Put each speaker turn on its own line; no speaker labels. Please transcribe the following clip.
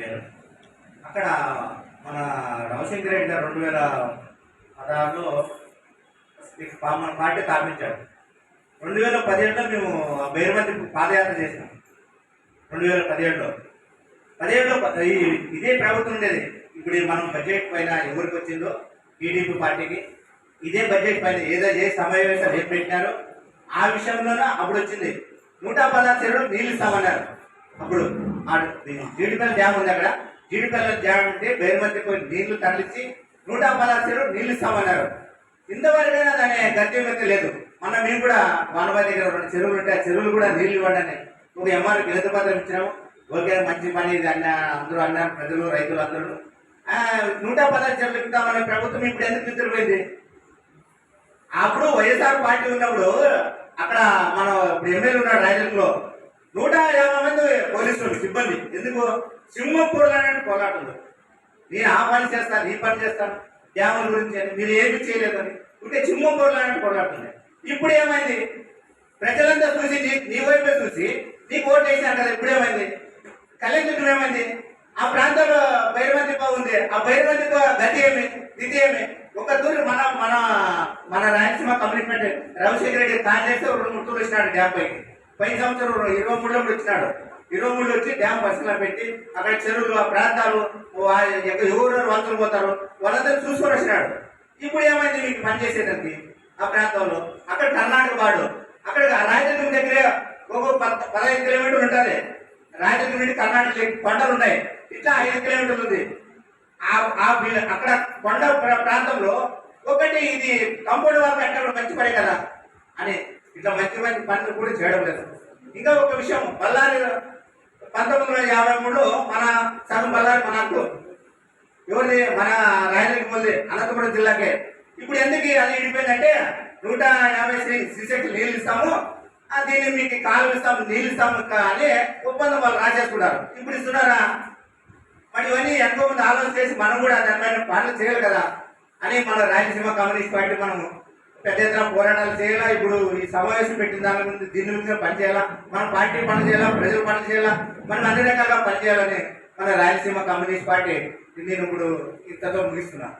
పేరు. అక్కడ మన రవిశంకర్ రెడ్డి గారు రెండు వేల పదహారులో మన పార్టీ స్థాపించాడు రెండు వేల పదిహేడులో మేము బేరుమతి పాదయాత్ర చేసినాం. రెండు వేల పదిహేడులో. పదిహేడులో ఇదే ప్రభుత్వం ఉండేది. ఇప్పుడు మనం బడ్జెట్ పైన ఎవరికి వచ్చిందో టీడీపీ పార్టీకి. ఇదే బడ్జెట్ పైన ఏదో ఏ సమావేశాలు ఏం పెట్టినారో ఆ విషయంలోనే అప్పుడు వచ్చింది. నూట పదహారు చెరువులు నీళ్ళు ఇస్తామన్నారు అప్పుడు. జీడిపల్లి డ్యామ్ ఉంది అక్కడ. జీడిపల్లి డ్యామ్ ఉంటే బేరుమతి పోయి నీళ్ళు తరలించి నూట పదహారు నీళ్ళు నీళ్ళు ఇస్తామన్నారు. ఇంతవరకైనా దాని గత్యమైతే లేదు. మొన్న మేము కూడా వానబాయి దగ్గర రెండు చెరువులు ఉంటే ఆ చెరువులు కూడా నీళ్ళు ఇవ్వండి ఒక ఎంఆర్ వినతి పత్రం ఇచ్చినాము. ఓకే మంచి పని ఇది అన్న అందరూ అన్నారు ప్రజలు రైతులు అందరూ. నూట పదహారు చెరువులు ఇద్దామనే ప్రభుత్వం ఇప్పుడు ఎందుకు నిద్రపోయింది? అప్పుడు వైఎస్ఆర్ పార్టీ ఉన్నప్పుడు అక్కడ మన ఇప్పుడు ఎమ్మెల్యే ఉన్నాడు రాయలసీమలో నూట యాభై మంది పోలీసులు సిబ్బంది ఎందుకు? సింహపూర్ అనే పోరాటంలో నేను ఆ పని చేస్తాను ఈ పని చేస్తాను డ్యాముల గురించి అని మీరు ఏమి చేయలేదని ఉంటే సింహపూర్ లాంటి పోరాడుతుంది ఇప్పుడు ఏమైంది? ప్రజలంతా చూసి నీ నీ వైపే చూసి నీకు ఓటు వేసి కదా ఇప్పుడు ఏమైంది? కలెక్టర్ ఏమైంది? ఆ ప్రాంతంలో బైరవంతి బాగుంది ఆ బైరవంతి గతి ఏమి? స్థితి ఏమి? ఒక తూరి మన మన మన రాయలసీమ కమిట్మెంట్ రవిశేఖర రెడ్డి కాంగ్రెస్ రెండు మూడు వచ్చినాడు డ్యామ్ పైకి. పై సంవత్సరం ఇరవై మూడులో వచ్చినాడు ఇరవై మూడు వచ్చి డ్యామ్ బస్సులో పెట్టి అక్కడ చెరువులు ఆ ప్రాంతాలు ఎవరు ఎక్కడ వంతులు పోతారు వాళ్ళందరూ చూసుకొని వచ్చినాడు. ఇప్పుడు ఏమైంది? మీకు పని ఆ ప్రాంతంలో. అక్కడ కర్ణాటక వాడు అక్కడ రాయదుర్గం దగ్గరే ఒక పద్ పదహైదు కిలోమీటర్లు ఉంటుంది. రాయదుర్గం నుండి కర్ణాటక కొండలు ఉన్నాయి. ఇట్లా ఐదు కిలోమీటర్లు ఉంది. ఆ ఆ అక్కడ కొండ ప్రాంతంలో ఒకటి ఇది కంపౌండ్ వాళ్ళు పెట్టడం మంచి పడే కదా అని ఇట్లా మంచి మంచి పనులు కూడా చేయడం లేదు. ఇంకా ఒక విషయం బళ్ళారి పంతొమ్మిది వందల యాభై మూడు మన సగం బళ్ళారి మన అంటూ ఎవరిది? మన రాయలసీమది అనంతపురం జిల్లాకే. ఇప్పుడు ఎందుకు అది ఇడిపోయిందంటే నూట యాభై శ్రీ శ్రీశక్తి నీళ్ళు ఇస్తాము ఆ దీన్ని మీకు కాలు ఇస్తాము నీళ్ళు ఇస్తాము అని ఒప్పందం వాళ్ళు రాసేసుకున్నారు ఇప్పుడు ఇస్తున్నారా? మరి ఇవన్నీ ఎంతో మంది ఆలోచన చేసి మనం కూడా దానిపైన పనులు చేయాలి కదా అని మన రాయలసీమ కమ్యూనిస్ట్ పార్టీ మనము పెద్ద ఎత్తున పోరాటాలు చేయాలా? ఇప్పుడు ఈ సమావేశం పెట్టిన దాని గురించి దీని గురించి పనిచేయాలా మన పార్టీ పని చేయాలా? ప్రజలు పని చేయాలా? మనం అన్ని రకాలుగా పని చేయాలని మన రాయలసీమ కమ్యూనిస్ట్ పార్టీ నేను ఇప్పుడు ఇంతతో ముగిస్తున్నాను